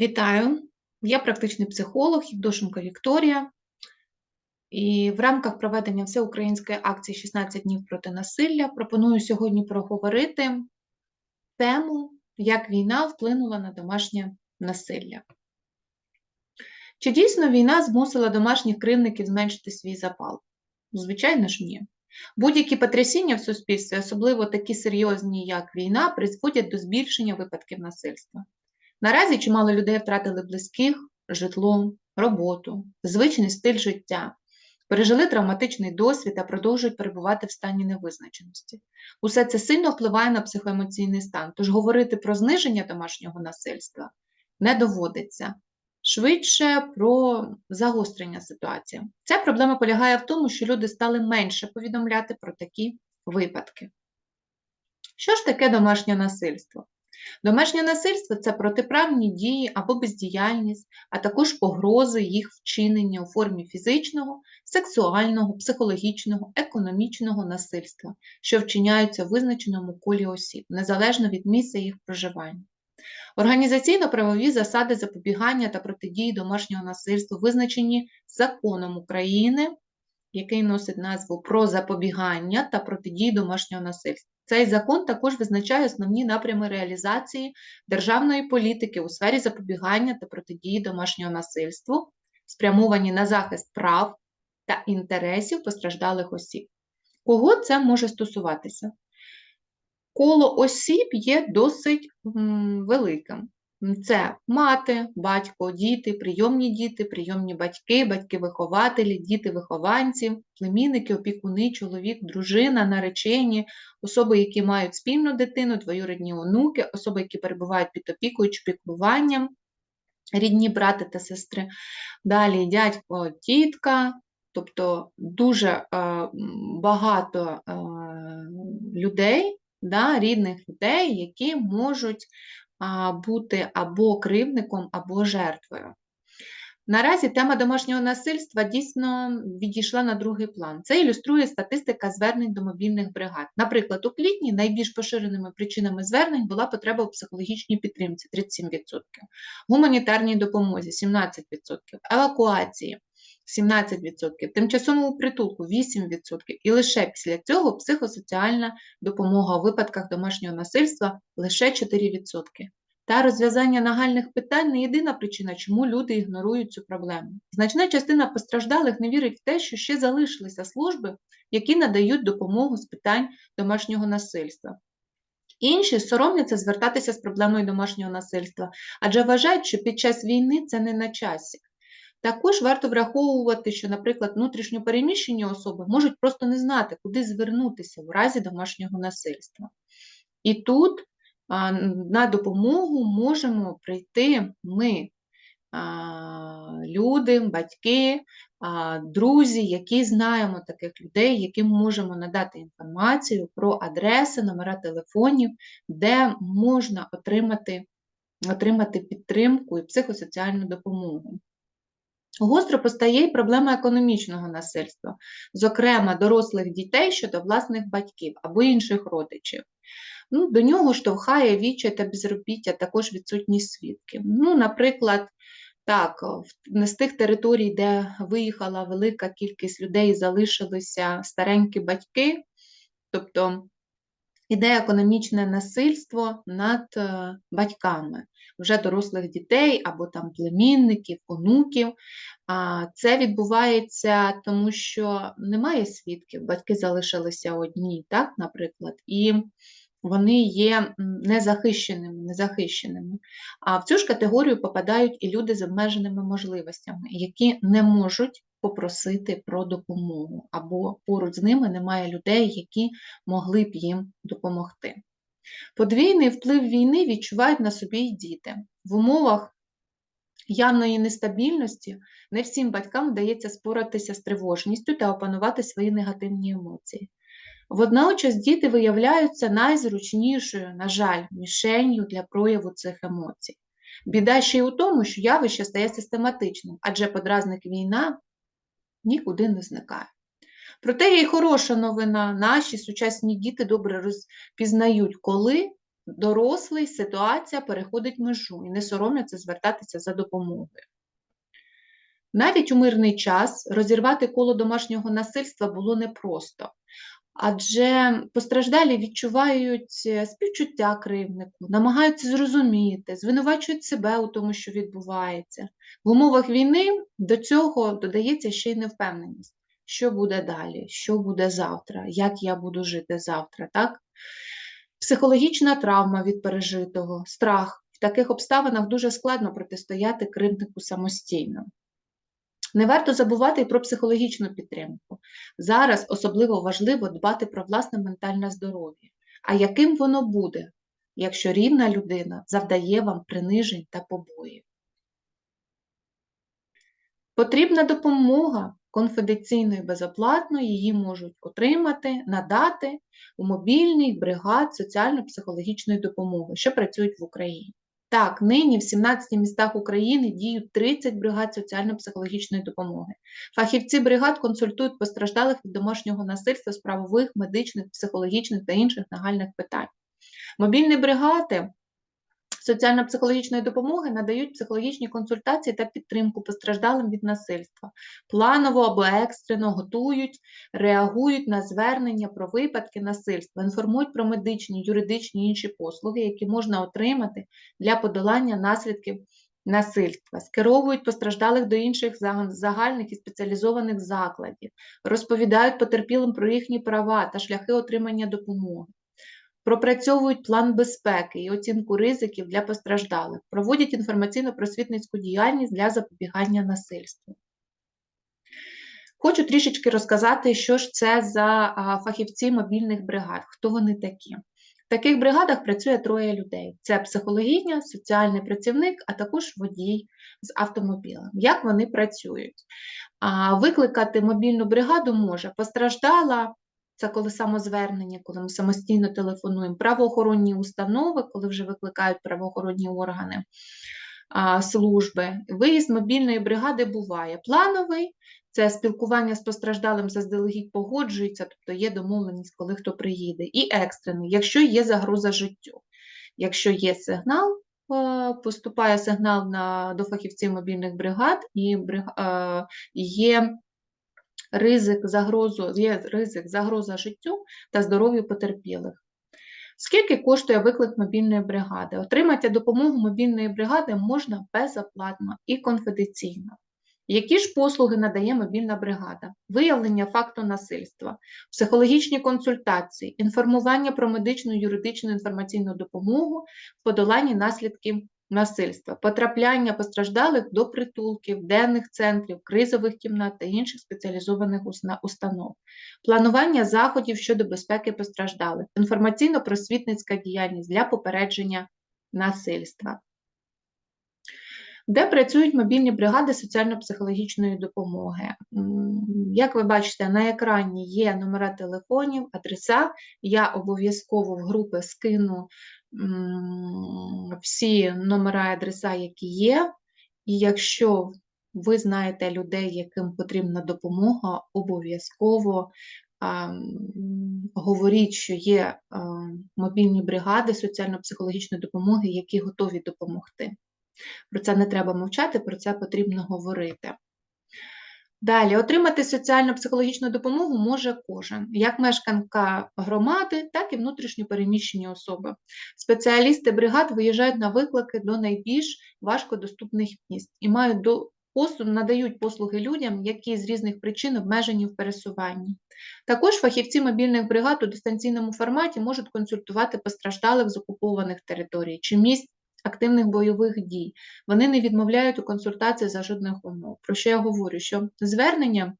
Вітаю! Я практичний психолог Євдошенко Вікторія. І в рамках проведення всеукраїнської акції «16 днів проти насилля пропоную сьогодні проговорити тему, як війна вплинула на домашнє насилля. Чи дійсно війна змусила домашніх кривників зменшити свій запал? Звичайно ж, ні. Будь-які потрясіння в суспільстві, особливо такі серйозні, як війна, призводять до збільшення випадків насильства. Наразі чимало людей втратили близьких, житло, роботу, звичний стиль життя, пережили травматичний досвід та продовжують перебувати в стані невизначеності. Усе це сильно впливає на психоемоційний стан, тож говорити про зниження домашнього насильства не доводиться. Швидше про загострення ситуації. Ця проблема полягає в тому, що люди стали менше повідомляти про такі випадки. Що ж таке домашнє насильство? Домашнє насильство це протиправні дії або бездіяльність, а також погрози їх вчинення у формі фізичного, сексуального, психологічного, економічного насильства, що вчиняються в визначеному колі осіб, незалежно від місця їх проживання. Організаційно-правові засади запобігання та протидії домашнього насильства визначені законом України, який носить назву про запобігання та протидії домашнього насильства. Цей закон також визначає основні напрями реалізації державної політики у сфері запобігання та протидії домашнього насильству, спрямовані на захист прав та інтересів постраждалих осіб. Кого це може стосуватися? Коло осіб є досить великим. Це мати, батько, діти, прийомні діти, прийомні батьки, батьки-вихователі, діти-вихованці, племінники, опікуни, чоловік, дружина, наречені, особи, які мають спільну дитину, двоюрідні онуки, особи, які перебувають під опікою чи піклуванням, рідні брати та сестри. Далі дядько, тітка, тобто дуже е, багато е, людей, да, рідних людей, які можуть бути або кривником, або жертвою. Наразі тема домашнього насильства дійсно відійшла на другий план. Це ілюструє статистика звернень до мобільних бригад. Наприклад, у квітні найбільш поширеними причинами звернень була потреба у психологічній підтримці 37%, гуманітарній допомозі 17%, евакуації 17%, тимчасовому притулку 8%, і лише після цього психосоціальна допомога у випадках домашнього насильства лише 4%. Та розв'язання нагальних питань не єдина причина, чому люди ігнорують цю проблему. Значна частина постраждалих не вірить в те, що ще залишилися служби, які надають допомогу з питань домашнього насильства. Інші соромляться звертатися з проблемою домашнього насильства, адже вважають, що під час війни це не на часі. Також варто враховувати, що, наприклад, внутрішньопереміщені особи можуть просто не знати, куди звернутися в разі домашнього насильства. І тут на допомогу можемо прийти ми, люди, батьки, друзі, які знаємо таких людей, яким можемо надати інформацію про адреси, номера телефонів, де можна отримати, отримати підтримку і психосоціальну допомогу. Гостро постає й проблема економічного насильства, зокрема дорослих дітей щодо власних батьків або інших родичів. Ну, До нього штовхає вічай та безробіття, також відсутність свідків. Ну, Наприклад, так, з тих територій, де виїхала велика кількість людей, залишилися старенькі батьки, тобто іде економічне насильство над е, батьками вже дорослих дітей або там племінників, онуків. Це відбувається тому, що немає свідків, батьки залишилися одні, так, наприклад, і вони є незахищеними, незахищеними. А в цю ж категорію попадають і люди з обмеженими можливостями, які не можуть попросити про допомогу, або поруч з ними немає людей, які могли б їм допомогти. Подвійний вплив війни відчувають на собі й діти. В умовах явної нестабільності не всім батькам вдається споратися з тривожністю та опанувати свої негативні емоції. Водночас діти виявляються найзручнішою, на жаль, мішенню для прояву цих емоцій. Біда ще й у тому, що явище стає систематичним, адже подразник війна нікуди не зникає. Проте є й хороша новина. Наші сучасні діти добре розпізнають, коли дорослий, ситуація переходить межу і не соромляться звертатися за допомогою. Навіть у мирний час розірвати коло домашнього насильства було непросто, адже постраждалі відчувають е, співчуття кривднику, намагаються зрозуміти, звинувачують себе у тому, що відбувається. В умовах війни до цього додається ще й невпевненість, що буде далі, що буде завтра, як я буду жити завтра. так? Психологічна травма від пережитого, страх. В таких обставинах дуже складно протистояти кривднику самостійно. Не варто забувати і про психологічну підтримку. Зараз особливо важливо дбати про власне ментальне здоров'я. А яким воно буде, якщо рівна людина завдає вам принижень та побоїв? Потрібна допомога конфіденційно і безоплатно, її можуть отримати, надати у мобільних бригад соціально-психологічної допомоги, що працюють в Україні. Так, нині в 17 містах України діють 30 бригад соціально-психологічної допомоги. Фахівці бригад консультують постраждалих від домашнього насильства з правових, медичних, психологічних та інших нагальних питань. Мобільні бригади соціально-психологічної допомоги надають психологічні консультації та підтримку постраждалим від насильства, планово або екстрено готують, реагують на звернення про випадки насильства, інформують про медичні, юридичні інші послуги, які можна отримати для подолання наслідків. Насильства, скеровують постраждалих до інших загальних і спеціалізованих закладів, розповідають потерпілим про їхні права та шляхи отримання допомоги, пропрацьовують план безпеки і оцінку ризиків для постраждалих, проводять інформаційно-просвітницьку діяльність для запобігання насильству. Хочу трішечки розказати, що ж це за фахівці мобільних бригад, хто вони такі. В таких бригадах працює троє людей: це психологиня, соціальний працівник, а також водій з автомобілем. Як вони працюють? Викликати мобільну бригаду може постраждала це коли самозвернення, коли ми самостійно телефонуємо, правоохоронні установи, коли вже викликають правоохоронні органи служби. Виїзд мобільної бригади буває. Плановий це спілкування з постраждалим заздалегідь погоджується, тобто є домовленість, коли хто приїде. І екстрений, якщо є загроза життю. Якщо є сигнал, поступає сигнал на, до фахівців мобільних бригад, і є ризик загрозу, є ризик загроза життю та здоров'ю потерпілих. Скільки коштує виклик мобільної бригади? Отримати допомогу мобільної бригади можна безоплатно і конфіденційно. Які ж послуги надає мобільна бригада? Виявлення факту насильства, психологічні консультації, інформування про медичну, юридичну інформаційну допомогу в подоланні наслідків насильства, потрапляння постраждалих до притулків, денних центрів, кризових кімнат та інших спеціалізованих установ, планування заходів щодо безпеки постраждалих, інформаційно-просвітницька діяльність для попередження насильства. Де працюють мобільні бригади соціально-психологічної допомоги? Як ви бачите, на екрані є номера телефонів, адреса. Я обов'язково в групи скину всі номера і адреса, які є, і якщо ви знаєте людей, яким потрібна допомога, обов'язково говоріть, що є мобільні бригади соціально-психологічної допомоги, які готові допомогти. Про це не треба мовчати, про це потрібно говорити. Далі, отримати соціально-психологічну допомогу може кожен, як мешканка громади, так і внутрішньопереміщені особи. Спеціалісти бригад виїжджають на виклики до найбільш важкодоступних міст і мають до надають послуги людям, які з різних причин обмежені в пересуванні. Також фахівці мобільних бригад у дистанційному форматі можуть консультувати постраждалих з окупованих територій чи місць активних бойових дій. Вони не відмовляють у консультації за жодних умов. Про що я говорю? Що звернення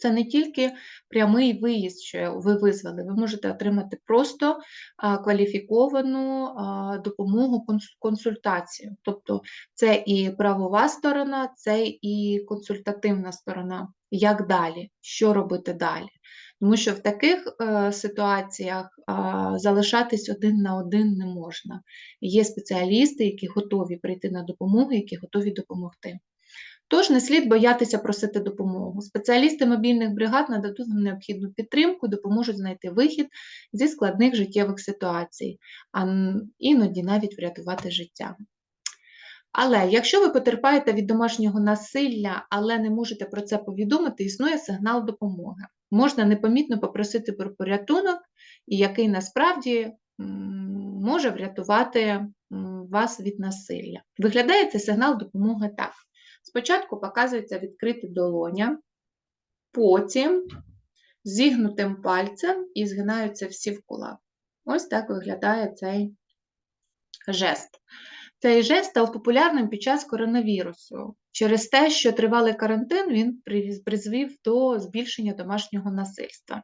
це не тільки прямий виїзд, що ви визвали, ви можете отримати просто кваліфіковану допомогу консультацію. Тобто це і правова сторона, це і консультативна сторона. Як далі, що робити далі? Тому що в таких е, ситуаціях е, залишатись один на один не можна. Є спеціалісти, які готові прийти на допомогу, які готові допомогти. Тож не слід боятися просити допомогу. Спеціалісти мобільних бригад нададуть вам необхідну підтримку допоможуть знайти вихід зі складних життєвих ситуацій, а іноді навіть врятувати життя. Але якщо ви потерпаєте від домашнього насилля, але не можете про це повідомити, існує сигнал допомоги. Можна непомітно попросити про порятунок, який насправді може врятувати вас від насилля. Виглядає цей сигнал допомоги так. Спочатку показується відкрита долоня, потім зігнутим пальцем і згинаються всі в кулак. Ось так виглядає цей жест. Цей жест став популярним під час коронавірусу. Через те, що тривалий карантин, він призвів до збільшення домашнього насильства.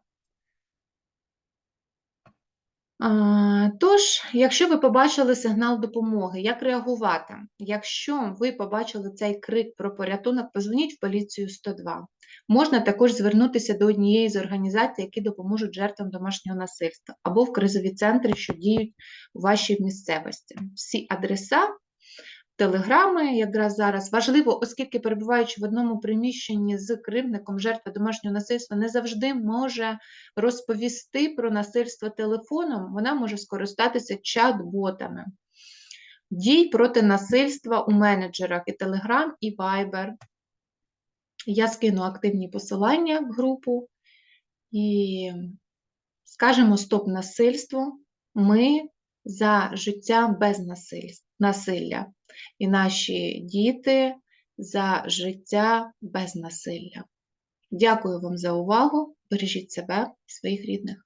Тож, якщо ви побачили сигнал допомоги, як реагувати? Якщо ви побачили цей крик про порятунок, позвоніть в поліцію 102. Можна також звернутися до однієї з організацій, які допоможуть жертвам домашнього насильства, або в кризові центри, що діють у вашій місцевості. Всі адреса, телеграми якраз зараз важливо, оскільки перебуваючи в одному приміщенні з кривдником жертва домашнього насильства не завжди може розповісти про насильство телефоном, вона може скористатися чат-ботами. Дій проти насильства у менеджерах і Telegram, і Viber. Я скину активні посилання в групу і скажемо стоп насильству. Ми за життя без насилля. І наші діти за життя без насилля. Дякую вам за увагу. Бережіть себе і своїх рідних.